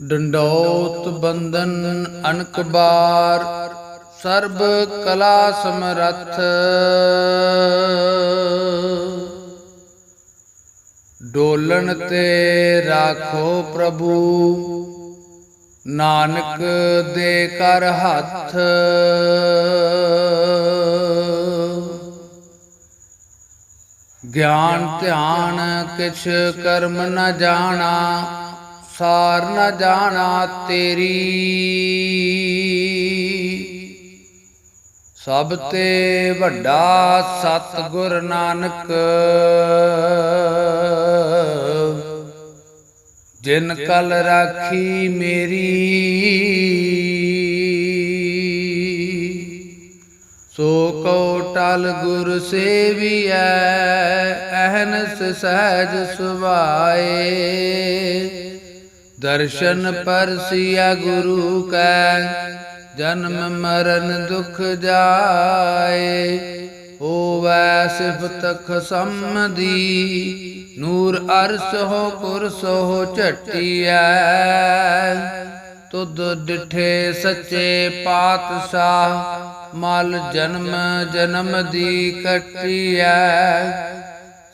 ਡੰਡੋਤ ਬੰਧਨ ਅਨਕਬਾਰ ਸਰਬ ਕਲਾ ਸਮਰੱਥ। ਡੋਲਣ ਤੇ ਰਾਖੋ ਪ੍ਰਭੂ, ਨਾਨਕ ਦੇ ਕਰ ਹੱਥ। ਗਿਆਨ ਧਿਆਨ ਕਿਛ ਕਰਮ ਨ ਜਾਣਾ ਸਾਰ ਨ ਜਾਣਾ ਤੇਰੀ। ਸਭ ਤੇ ਵੱਡਾ ਸਤ ਨਾਨਕ, ਜਿਨ ਕਲ ਰਾਖੀ ਮੇਰੀ। ਸੋ ਕੋ ਟਲ ਗੁਰ ਸੇਵੀਐ, ਅਹਨਸ ਸਹਿਜ ਸੁਭਾਏ। ਦਰਸ਼ਨ ਪਰਸਿਆ ਗੁਰੂ ਕੈ, ਜਨਮ ਮਰਨ ਦੁਖ ਜਾਏ। ਹੋਵੈ ਸਿਫਤ ਖਸਮਦੀ ਨੂਰ ਅਰਸ ਹੋ ਕੁਰਸ ਹੋ ਝਟੀਐ। ਤੁਧ ਡਿਠੇ ਸੱਚੇ ਪਾਤਸ਼ਾਹ, ਮਲ ਜਨਮ ਜਨਮ ਦੀ ਕਟਿਐ।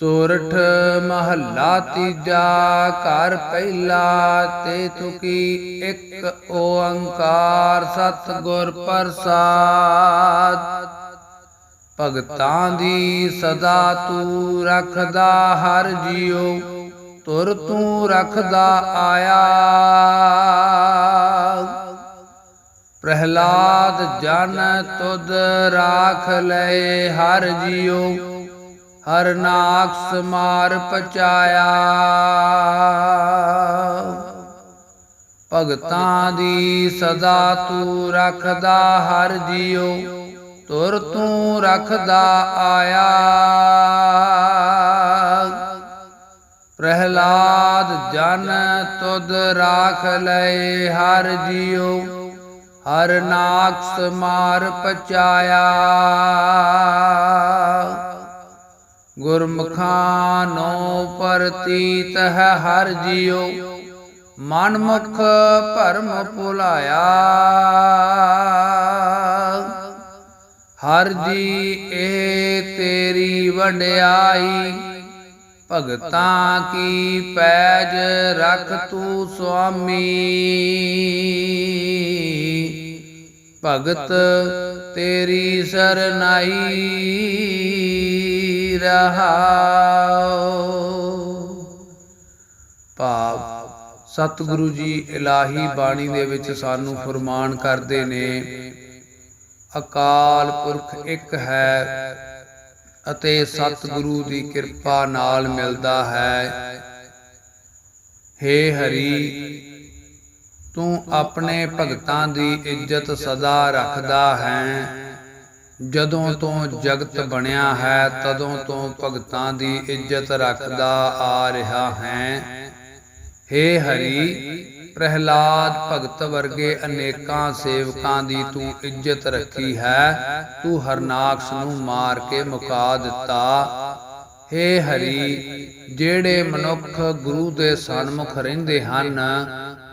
ਸੋਰਠ ਮਹੱਲਾ ਤੀਜਾ ਘਰ ਪਹਿਲਾ ਤੇ ਤੁਕੀ ਇੱਕ ਓੰਕਾਰ ਸਤਿਗੁਰ ਪ੍ਰਸਾਦ। ਭਗਤਾਂ ਦੀ ਸਦਾ ਤੂੰ ਰੱਖਦਾ ਹਰ ਜੀਉ ਤੁਰ ਤੂੰ ਰੱਖਦਾ ਆਇਆ। ਪ੍ਰਹਿਲਾਦ ਜਨ ਤੁਧ ਰਾਖ ਲਏ ਹਰ ਜੀਉ ਹਰ ਨਾਕਸ ਮਾਰ ਪਚਾਇਆ। ਭਗਤਾਂ ਦੀ ਸਦਾ ਤੂੰ ਰੱਖਦਾ ਹਰ ਜੀਉ ਤੁਰ ਤੂੰ ਰੱਖਦਾ ਆਇਆ। ਪ੍ਰਹਿਲਾਦ ਜਨ ਤੁਧ ਰਾਖ ਲਏ ਹਰ ਜੀਉ ਹਰ ਨਾਕਸ ਮਾਰ ਪਚਾਇਆ। ਗੁਰਮੁਖਾਂ ਨੋ ਪ੍ਰਤੀਤ ਹੈ ਹਰ ਜੀਉ, ਮਨ ਮੁਖ ਭਰਮ ਭੁਲਾਇਆ। ਹਰ ਜੀ ਇਹ ਤੇਰੀ ਵਡਿਆਈ, ਭਗਤਾਂ ਕੀ ਪੈਜ ਰਖ ਤੂੰ ਸੁਆਮੀ। ਭਗਤ ਤੇਰੀ ਸਰਨਾਈ। ਰਹਾਉ। ਭਾਵ ਸਤਿਗੁਰੂ ਜੀ ਇਲਾਹੀ ਬਾਣੀ ਦੇ ਵਿੱਚ ਸਾਨੂੰ ਫਰਮਾਨ ਕਰਦੇ ਨੇ, ਅਕਾਲ ਪੁਰਖ ਇੱਕ ਹੈ ਅਤੇ ਸਤਿਗੁਰੂ ਦੀ ਕਿਰਪਾ ਨਾਲ ਮਿਲਦਾ ਹੈ। ਹੇ ਹਰੀ, ਤੂੰ ਆਪਣੇ ਭਗਤਾਂ ਦੀ ਇੱਜ਼ਤ ਸਦਾ ਰੱਖਦਾ ਹੈ। ਜਦੋਂ ਤੋਂ ਜਗਤ ਬਣਿਆ ਹੈ, ਤਦੋਂ ਤੋਂ ਭਗਤਾਂ ਦੀ ਇੱਜ਼ਤ ਰੱਖਦਾ ਆ ਰਿਹਾ ਹੈ। ਹੇ ਹਰੀ, ਪ੍ਰਹਿਲਾਦ ਭਗਤ ਵਰਗੇ ਅਨੇਕਾਂ ਸੇਵਕਾਂ ਦੀ ਤੂੰ ਇੱਜ਼ਤ ਰੱਖੀ ਹੈ, ਤੂੰ ਹਰਨਾਕਸ ਨੂੰ ਮਾਰ ਕੇ ਮੁਕਾ ਦਿੱਤਾ। ਹੇ ਹਰੀ, ਜਿਹੜੇ ਮਨੁੱਖ ਗੁਰੂ ਦੇ ਸਨਮੁਖ ਰਹਿੰਦੇ ਹਨ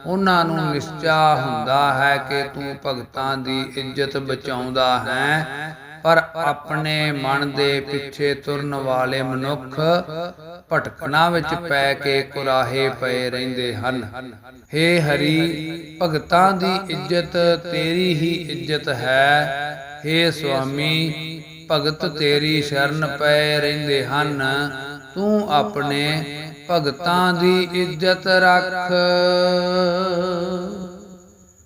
ਉਹਨਾਂ ਨੂੰ ਨਿਸ਼ਚਾ ਹੁੰਦਾ ਹੈ ਕਿ ਤੂੰ ਭਗਤਾਂ ਦੀ ਇੱਜ਼ਤ ਬਚਾਉਂਦਾ ਹੈ। ਪਰ ਆਪਣੇ ਮਨ ਦੇ ਪਿੱਛੇ ਤੁਰਨ ਵਾਲੇ ਮਨੁੱਖ ਭਟਕਣਾ ਵਿੱਚ ਪੈ ਕੇ ਕੁਰਾਹੇ ਪਏ ਰਹਿੰਦੇ ਹਨ। ਹੇ ਹਰੀ, ਭਗਤਾਂ ਦੀ ਇੱਜ਼ਤ ਤੇਰੀ ਹੀ ਇੱਜ਼ਤ ਹੈ। ਹੇ ਸੁਆਮੀ, ਭਗਤ ਤੇਰੀ ਸ਼ਰਨ ਪਏ ਰਹਿੰਦੇ ਹਨ। ਤੂੰ ਆਪਣੇ ਭਗਤਾਂ ਦੀ ਇੱਜ਼ਤ ਰੱਖ।